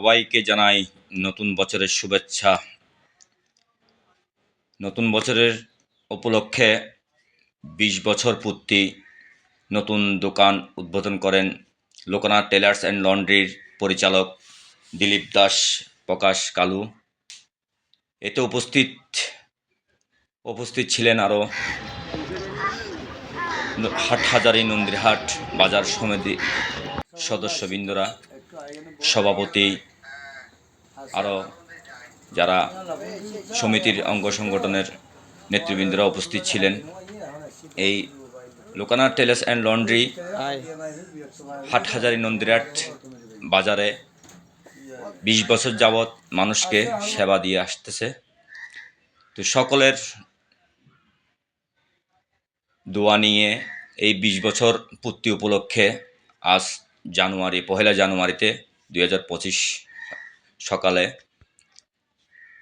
সবাইকে জানাই নতুন বছরের শুভেচ্ছা। নতুন বছরের উপলক্ষে বিশ বছর পূর্তি নতুন দোকান উদ্বোধন করেন লোকনাথ টেলার্স অ্যান্ড লন্ড্রির পরিচালক দিলীপ দাস, প্রকাশ কালু। এতে উপস্থিত উপস্থিত ছিলেন আরও হাটহাজারি নন্দীরহাট বাজার সমিতি সদস্যবৃন্দরা, সভাপতি আরও যারা সমিতির অঙ্গ সংগঠনের নেতৃবৃন্দরা উপস্থিত ছিলেন। এই Lokanath tailors and laundry Hathazari Nandirhat বাজারে বিশ বছর যাবৎ মানুষকে সেবা দিয়ে আসতেছে। তো সকলের দোয়া নিয়ে এই বিশ বছর পূর্তি উপলক্ষে আজ জানুয়ারি পহেলা জানুয়ারিতে দুই হাজার পঁচিশ সকালে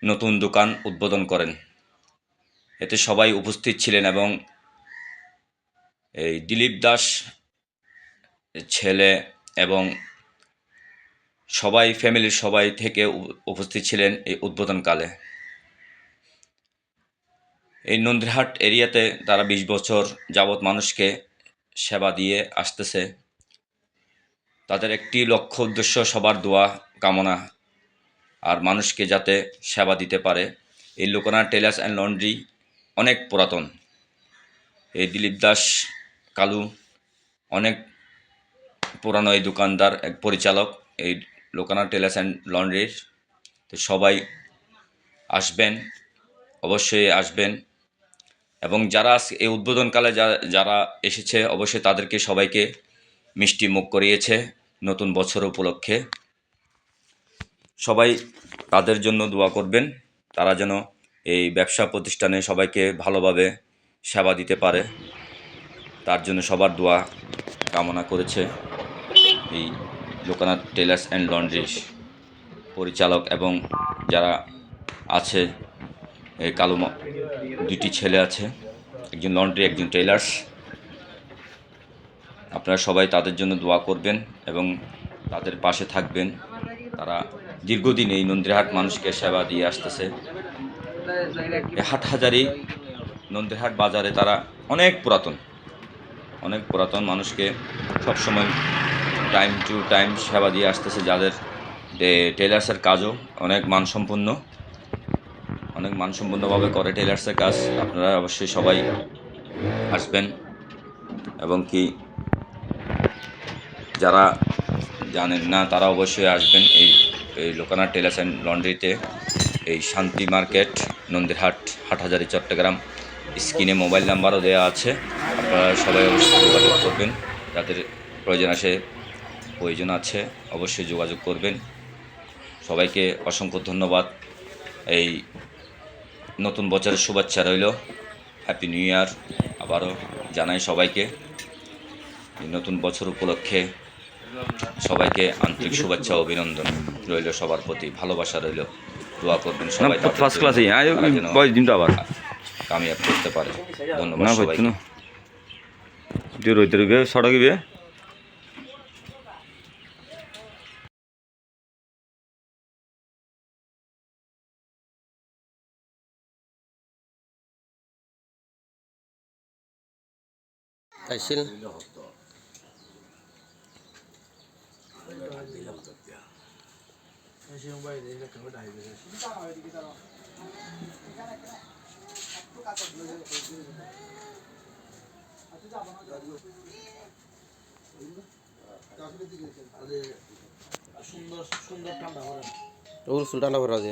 নতুন দোকান উদ্বোধন করেন। এতে সবাই উপস্থিত ছিলেন এবং এই দিলীপ দাস ছেলে এবং সবাই, ফ্যামিলির সবাই থেকে উপস্থিত ছিলেন এই উদ্বোধনকালে। এই নন্দীরহাট এরিয়াতে তারা বিশ বছর যাবৎ মানুষকে সেবা দিয়ে আসতেছে। তাদের একটি লক্ষ্য উদ্দেশ্য সবার দোয়া কামনা আর মানুষকে যাতে সেবা দিতে পারে। এই লোকনাথ টেলার্স অ্যান্ড লন্ড্রি অনেক পুরাতন। এই দিলীপ দাস, কালু, অনেক পুরানো এই দোকানদার, এক পরিচালক এই লোকনাথ টেলার্স অ্যান্ড লন্ড্রির। তো সবাই আসবেন, অবশ্যই আসবেন। এবং যারা এই উদ্বোধনকালে যা- যারা এসেছে, অবশ্যই তাদেরকে সবাইকে মিষ্টি মুখ করিয়েছে নতুন বছর উপলক্ষে। সবাই তাদের জন্য দোয়া করবেন। তারা যেন এই ব্যবসা প্রতিষ্ঠানে সবাইকে ভালোভাবে সেবা দিতে পারে। তার জন্য সবার দোয়া কামনা করেছে এই লোকনাথ টেলার্স অ্যান্ড লন্ড্রির পরিচালক এবং যারা আছে, এই কালো দুটি ছেলে আছে, একজন লন্ড্রি, একজন টেলার্স। আপনারা সবাই তাদের জন্য দোয়া করবেন এবং তাদের পাশে থাকবেন। তারা দীর্ঘদিন এই নন্দীরহাট মানুষকে সেবা দিয়ে আসতেছে। এই হাটহাজারি নন্দীরহাট বাজারে তারা অনেক পুরাতন অনেক পুরাতন মানুষকে সবসময় টাইম টু টাইম সেবা দিয়ে আসতেছে, যাদের টেলার্সের কাজও অনেক মানসম্পন্ন, অনেক মানসম্পন্নভাবে করে টেলার্সের কাজ। আপনারা অবশ্যই সবাই আসবেন এবং কি যারা জানেন না, তারা অবশ্যই আসবেন এই এই লোকানাথ টেলার্স অ্যান্ড লন্ড্রিতে এই শান্তি মার্কেট, নন্দীরহাট, হাটহাজারি, চট্টগ্রাম, স্ক্রিনে মোবাইল নাম্বারও দেওয়া আছে। আপনারা সবাই অবশ্যই যোগাযোগ করবেন। যাদের প্রয়োজন আসে, প্রয়োজন আছে, অবশ্যই যোগাযোগ করবেন। সবাইকে অসংখ্য ধন্যবাদ। এই নতুন বছরের শুভেচ্ছা রইল। হ্যাপি নিউ ইয়ার আবারও জানাই সবাইকে। নতুন বছর উপলক্ষে সবাইকে আন্তরিক শুভেচ্ছা ও অভিনন্দন। রইল সবার প্রতি ভালোবাসা রইল। দোয়া করবেন সবাই ফার্স্ট ক্লাসে বয়স দিন তো আবার। কামিয়াব করতে পারে। ধন্যবাদ না সবাইকে হইতো না তুই রইতে রইবে সড়কিবে আহিছিল সুন্দর সুন্দর ঠান্ডা করে ওগুলো ঠান্ডা করে আছে